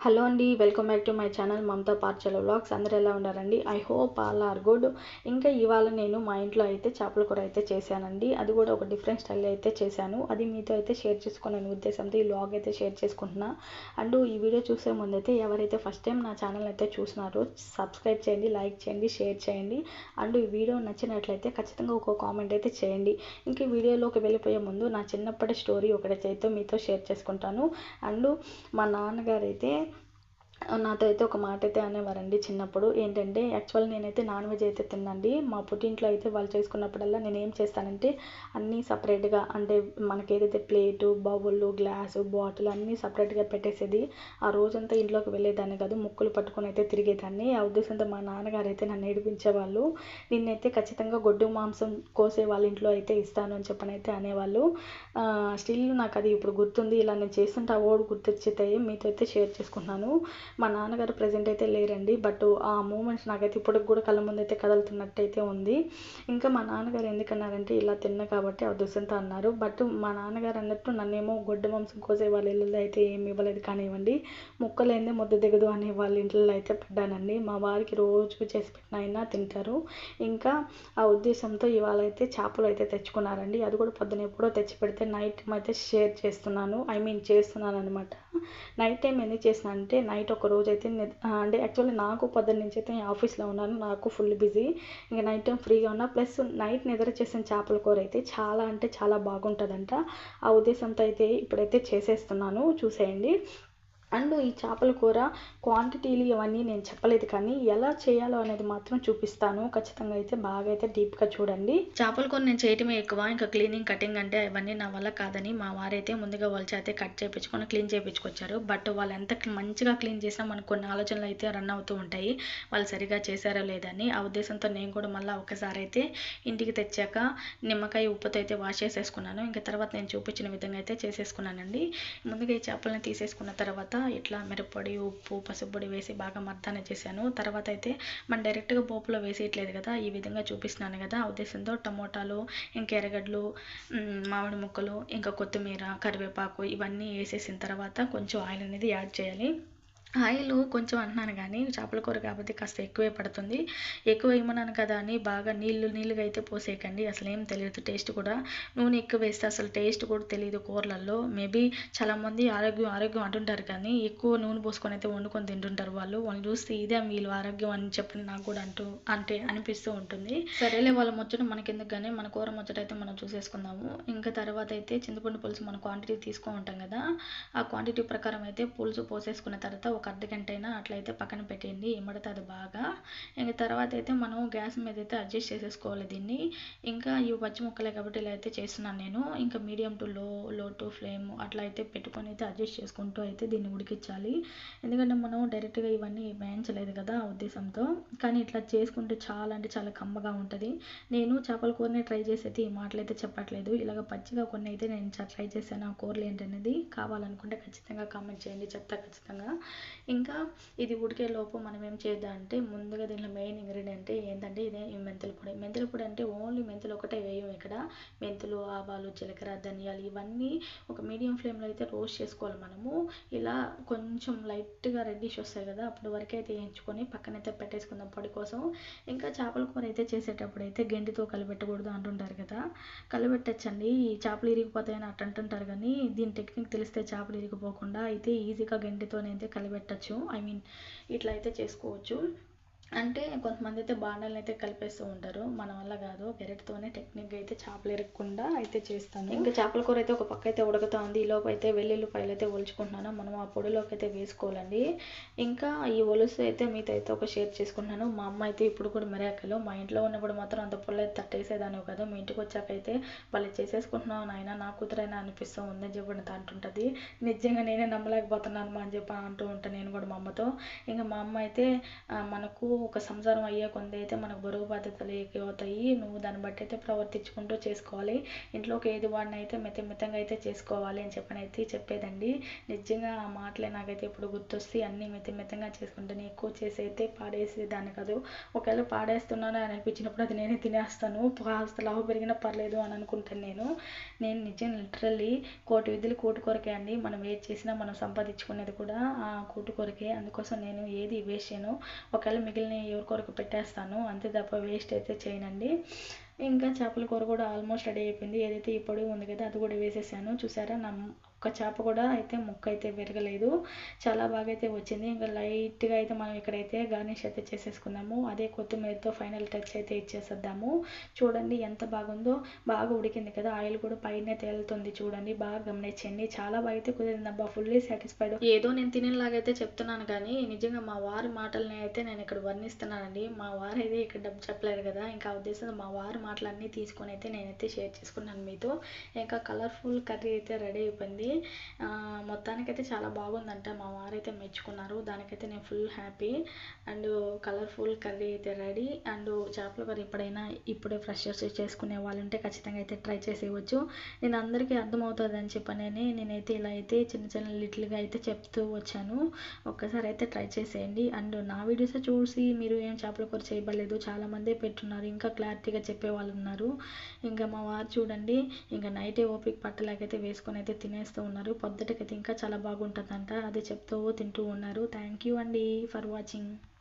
Hello అండి welcome back to my channel Mamatha Parchala vlogs అందరు ఎలా ఉన్నారండి? I hope all are good ఇంకా ఇవాళ నేను మా ఇంట్లో అయితే చేపల కూర అయితే చేశానండి. అది కూడా ఒక డిఫరెంట్ స్టైల్ అయితే చేశాను. అది మీతో అయితే షేర్ చేసుకోవాలని ఉద్దేశంతో ఈ వ్లాగ్ అయితే షేర్ చేసుకుంటున్నా. అండ్ ఈ వీడియో చూసే ముందైతే ఎవరైతే ఫస్ట్ టైం నా ఛానల్ అయితే చూసినారో సబ్స్క్రైబ్ చేయండి లైక్ చేయండి షేర్ చేయండి. అండ్ ఈ వీడియో నచ్చినట్లయితే ఖచ్చితంగా ఒక కామెంట్ అయితే చేయండి. ఇంక ఈ వీడియోలోకి వెళ్ళిపోయే ముందు నా చిన్నప్పటి స్టోరీ ఒకటైతే మీతో షేర్ చేసుకుంటాను. అండ్ మా నాన్నగారు అయితే నాతో అయితే ఒక మాట అయితే అనేవారండి చిన్నప్పుడు. ఏంటంటే యాక్చువల్ నేనైతే నాన్ వెజ్ అయితే తిన్నండి. మా పుట్టింట్లో అయితే వాళ్ళు చేసుకున్నప్పుడల్లా నేను ఏం చేస్తానంటే అన్నీ సపరేట్గా అంటే మనకి ఏదైతే ప్లేటు బౌల్ గ్లాసు బాటిల్ అన్నీ సపరేట్గా పెట్టేసేది. ఆ రోజంతా ఇంట్లోకి వెళ్ళేదాన్ని కాదు ముక్కులు పట్టుకొని అయితే తిరిగేదాన్ని. ఆ ఉద్దేశంతో మా నాన్నగారు అయితే నన్ను ఏడిపించేవాళ్ళు. నిన్నైతే ఖచ్చితంగా గొడ్డు మాంసం కోసే వాళ్ళ ఇంట్లో అయితే ఇస్తాను అని చెప్పని అయితే అనేవాళ్ళు. స్టిల్ నాకు అది ఇప్పుడు గుర్తుంది. ఇలా నేను చేస్తుంటే ఆ ఓడు గుర్తొచ్చితే మీతో అయితే షేర్ చేసుకుంటున్నాను. మా నాన్నగారు ప్రజెంట్ అయితే లేరండి బట్ ఆ మూమెంట్స్ నాకైతే ఇప్పటికి కూడా కళ్ళ ముందు అయితే ఉంది. ఇంకా మా నాన్నగారు ఎందుకన్నారంటే ఇలా తిన్న కాబట్టి ఆ అన్నారు. బట్ మా నాన్నగారు అన్నట్టు నన్నేమో గొడ్డ మాంసం కోసే వాళ్ళ ఇళ్ళలో అయితే ఏమి ఇవ్వలేదు కానివ్వండి ముక్కలేందే ముద్ద దిగదు అనే వాళ్ళ ఇంట్లో అయితే పడ్డానండి మా వారికి రోజు చేసి పెట్టినైనా తింటారు. ఇంకా ఆ ఉద్దేశంతో ఇవాళ అయితే చేపలు అయితే తెచ్చుకున్నారండి. అది కూడా పొద్దున ఎప్పుడో తెచ్చి పెడితే నైట్ అయితే షేర్ చేస్తున్నాను ఐ మీన్ చేస్తున్నాను అనమాట నైట్ టైం ఎందుకు చేసిన అంటే నైట్ ఒక రోజు అయితే అంటే యాక్చువల్లీ నాకు పొద్దున్న నుంచి అయితే ఆఫీస్లో ఉన్నాను నాకు ఫుల్ బిజీ ఇంకా నైట్ టైం ఫ్రీగా ఉన్నా. ప్లస్ నైట్ నిద్ర చేసిన చేపల కూర అయితే చాలా అంటే చాలా బాగుంటుందంట. ఆ ఉద్దేశంతో అయితే ఇప్పుడైతే చేసేస్తున్నాను. చూసేయండి. అండ్ ఈ చేపల కూర క్వాంటిటీలు ఇవన్నీ నేను చెప్పలేదు కానీ ఎలా చేయాలో అనేది మాత్రం చూపిస్తాను. ఖచ్చితంగా అయితే బాగా అయితే డీప్గా చూడండి. చేపల కూర నేను చేయటమే ఎక్కువ. ఇంకా క్లీనింగ్ కటింగ్ అంటే అవన్నీ నా వల్ల కాదని మా వారైతే ముందుగా వాళ్ళ చేతే కట్ చేయించుకొని క్లీన్ చేయించుకొచ్చారు బట్ వాళ్ళు ఎంత మంచిగా క్లీన్ చేసినా మనకు కొన్ని ఆలోచనలు అయితే రన్ అవుతూ ఉంటాయి. వాళ్ళు సరిగా చేశారో లేదని. ఆ ఉద్దేశంతో నేను కూడా మళ్ళీ ఒకసారి అయితే ఇంటికి తెచ్చాక నిమ్మకాయ ఉప్పుతో అయితే వాష్ చేసేసుకున్నాను. ఇంకా తర్వాత నేను చూపించిన విధంగా అయితే చేసేసుకున్నానండి. ముందుగా ఈ చేపలను తీసేసుకున్న తర్వాత ఇట్లా మిరప్పొడి ఉప్పు పసుపు వేసి బాగా మర్దాన చేశాను. తర్వాత అయితే మనం డైరెక్ట్గా పోపులో వేసేయట్లేదు కదా ఈ విధంగా చూపిస్తున్నాను కదా. ఉద్దేశంతో టమోటాలు ఇంకా ఎర్రగడ్డలు మామిడి ముక్కలు ఇంకా కొత్తిమీర కరివేపాకు ఇవన్నీ వేసేసిన తర్వాత కొంచెం ఆయిల్ అనేది యాడ్ చేయాలి. ఆయిల్ కొంచెం అంటున్నాను కానీ చేపల కూర కాబట్టి కాస్త ఎక్కువే పడుతుంది. ఎక్కువ వేయమన్నాను కదా అని బాగా నీళ్ళు నీళ్ళుగా అయితే పోసేయకండి. అసలు ఏం తెలియదు టేస్ట్ కూడా. నూనె ఎక్కువ వేస్తే అసలు టేస్ట్ కూడా తెలియదు కూరలలో. మేబీ చాలామంది ఆరోగ్యం ఆరోగ్యం అంటుంటారు కానీ ఎక్కువ నూనె పోసుకొని అయితే వండుకొని తింటుంటారు వాళ్ళు. వాళ్ళు చూస్తే ఇదే వీళ్ళు ఆరోగ్యం అని చెప్పి నాకు కూడా అంటూ అంటే అనిపిస్తూ ఉంటుంది. సరేలే వాళ్ళ ముచ్చట మనకెందుకు కానీ మన కూర ముచ్చట అయితే మనం చూసేసుకుందాము. ఇంకా తర్వాత అయితే చింతపండు పులుసు మన క్వాంటిటీ తీసుకొని ఉంటాం కదా ఆ క్వాంటిటీ ప్రకారం అయితే పులుసు పోసేసుకున్న తర్వాత ఒక అర్ధ గంట అయినా అట్లయితే పక్కన పెట్టేయండి ఇమ్మడుతుంది బాగా. ఇంక తర్వాత అయితే మనం గ్యాస్ మీద అయితే అడ్జస్ట్ చేసేసుకోవాలి దీన్ని. ఇంకా ఇవి పచ్చి ముక్కలే కాబట్టి ఇలా అయితే చేస్తున్నాను నేను. ఇంకా మీడియం టు లో లో టు ఫ్లేమ్ అట్లా అయితే పెట్టుకొని అయితే అడ్జస్ట్ చేసుకుంటూ అయితే దీన్ని ఉడికించాలి. ఎందుకంటే మనం డైరెక్ట్గా ఇవన్నీ వేయించలేదు కదా ఉద్దేశంతో. కానీ ఇట్లా చేసుకుంటే చాలా అంటే చాలా కమ్మగా ఉంటుంది. నేను చేపల కూరనే ట్రై చేసి అయితే ఈ మాటలు అయితే చెప్పట్లేదు. ఇలాగ పచ్చిగా కొన్ని అయితే నేను ట్రై చేశాను. ఆ కూరలు ఏంటనేది కావాలనుకుంటే ఖచ్చితంగా కామెంట్ చేయండి చెప్తా ఖచ్చితంగా. ఇంకా ఇది ఉడికే లోపు మనం ఏం చేద్దాం అంటే ముందుగా దీనిలో మెయిన్ ఇంగ్రీడియంట్ ఏంటంటే ఇదే మెంతుల పొడి. మెంతుల పొడి అంటే ఓన్లీ మెంతులు ఒకటే వేయం ఇక్కడ. మెంతులు ఆవాలు జీలకర్ర ధనియాలు ఇవన్నీ ఒక మీడియం ఫ్లేమ్లో అయితే రోస్ట్ చేసుకోవాలి మనము. ఇలా కొంచెం లైట్గా రెడ్డిష్ వస్తాయి కదా అప్పుడు వరకు అయితే వేయించుకొని పక్కనైతే పెట్టేసుకుందాం పొడి కోసం. ఇంకా చేపల కూర అయితే చేసేటప్పుడు అయితే గెంటితో కలిపెట్టకూడదు అంటుంటారు కదా. కలిపెట్టచ్చండి ఈ చేపలు ఇరిగిపోతాయని అట్టు అంటుంటారు కానీ దీని టెక్నిక్ తెలిస్తే చేపలు ఇరిగిపోకుండా అయితే ఈజీగా గెంటితోనైతే పెట్టచ్చు. ఐ మీన్ ఇట్లా అయితే చేసుకోవచ్చు. అంటే కొంతమంది అయితే బాణాలను అయితే కలిపేస్తూ ఉంటారు. మన వల్ల కాదు. గెరెట్తోనే టెక్నిక్గా అయితే చేపలు ఎరగకుండా అయితే చేస్తాను. ఇంకా చేపల కూర అయితే ఒక పక్క అయితే ఉడకతా ఉంది ఈలోపు అయితే వెల్లుల్లిపాయలు అయితే ఒలుచుకుంటున్నాను. మనం ఆ పొడిలోకి అయితే వేసుకోవాలండి. ఇంకా ఈ ఒలుసు అయితే మీతో అయితే ఒక షేర్ చేసుకుంటున్నాను. మా అమ్మ అయితే ఇప్పుడు కూడా మిరాకలు. మా ఇంట్లో ఉన్నప్పుడు మాత్రం అంత పొల్ల అయితే తట్టేసేదాన్ని కదా. మీ ఇంటికి వచ్చాక అయితే వాళ్ళు చేసేసుకుంటున్నావు నాయన. నా కూతురైనా అనిపిస్తూ ఉందని చెప్పి అంటుంటుంది. నిజంగా నేనే నమ్మలేకపోతున్నాను అని చెప్పి అంటూ ఉంటాను నేను కూడా మా అమ్మతో. ఇంకా మా అమ్మ అయితే మనకు ఒక సంసారం అయ్యే కొంది అయితే మనకు బరువు బాధ్యతలు లేకపోతాయి నువ్వు దాన్ని బట్టి అయితే ప్రవర్తించుకుంటూ చేసుకోవాలి. ఇంట్లోకి ఏది వాడినైతే అయితే మిత మితంగా అయితే చేసుకోవాలి అని చెప్పని అయితే చెప్పేదండి. నిజంగా ఆ మాటలే నాకైతే ఇప్పుడు గుర్తొస్తే అన్నీ మిత మితంగా చేసుకుంటాను ఎక్కువ చేసి అయితే పాడేసేదాన్ని కాదు. ఒకవేళ పాడేస్తున్నాను అని అనిపించినప్పుడు అది నేనే తినేస్తాను. కాస్త లావు పెరిగినా పర్లేదు అని అనుకుంటాను నేను. నేను నిజం లిటరల్లీ కోటి విధులు కూటు కొరకే అండి. మనం ఏది చేసినా మనం సంపాదించుకునేది కూడా ఆ కూటు కొరకే. అందుకోసం నేను ఏది వేసాను ఒకవేళ మిగిలిన ఎవరి కొరకు పెట్టేస్తాను? అంతే తప్ప వేస్ట్ అయితే చేయనండి. ఇంకా చేపల కూర కూడా ఆల్మోస్ట్ రెడీ అయిపోయింది. ఏదైతే ఈ పొడి ఉంది కదా అది కూడా వేసేసాను. చూసారా? నా ఒక్క చేప కూడా అయితే ముక్క అయితే విరగలేదు. చాలా బాగా అయితే వచ్చింది. ఇంకా లైట్గా అయితే మనం ఇక్కడైతే గార్నిష్ అయితే చేసేసుకున్నాము అదే కొత్తిమీరతో ఫైనల్ టచ్ అయితే ఇచ్చేసేద్దాము. చూడండి ఎంత బాగుందో. బాగా ఉడికింది కదా. ఆయిల్ కూడా పైన తేలుతుంది చూడండి. బాగా గమనించండి. చాలా బాగా అయితే కుదిరిందబ్బా ఫుల్లీ సాటిస్ఫైడ్ ఏదో నేను తినేలాగైతే చెప్తున్నాను కానీ నిజంగా మా వారి మాటలని అయితే నేను ఇక్కడ వర్ణిస్తున్నానండి. మా వారు అయితే ఇక్కడ డబ్బు చెప్పలేరు కదా. ఇంకా ఉద్దేశం మా వారి మాటలన్నీ తీసుకొని అయితే నేనైతే షేర్ చేసుకున్నాను మీతో. ఇంకా కలర్ఫుల్ కర్రీ అయితే రెడీ అయిపోయింది. మొత్తానికైతే చాలా బాగుందంట. మా వారైతే మెచ్చుకున్నారు. దానికైతే నేను full happy and colourful curry అయితే రెడీ అండ్ చేపల కర్రీ ఎప్పుడైనా ఇప్పుడే ఫ్రెషర్స్ చేసుకునే వాళ్ళు ఉంటే ఖచ్చితంగా అయితే ట్రై చేసేయవచ్చు నేను అందరికీ అర్థమవుతుంది అని చెప్పనని నేనైతే ఇలా అయితే చిన్న చిన్న లిటిల్గా అయితే చెప్తూ వచ్చాను. ఒక్కసారి అయితే ట్రై చేసేయండి. అండ్ నా వీడియోస్ చూసి మీరు ఏం చేపల కూర చేయబడలేదు చాలామందే పెట్టున్నారు. ఇంకా క్లారిటీగా చెప్పే వాళ్ళు ఉన్నారు. ఇంకా మా వారు చూడండి. ఇంకా నైటే ఓపిక పట్టలేకైతే వేసుకొని అయితే తినేస్తారు. చేస్తూ ఉన్నారు. పొద్దుటకైతే ఇంకా చాలా బాగుంటుందంట. అది చెప్తూ తింటూ ఉన్నారు. థ్యాంక్ యూ అండి ఫర్ వాచింగ్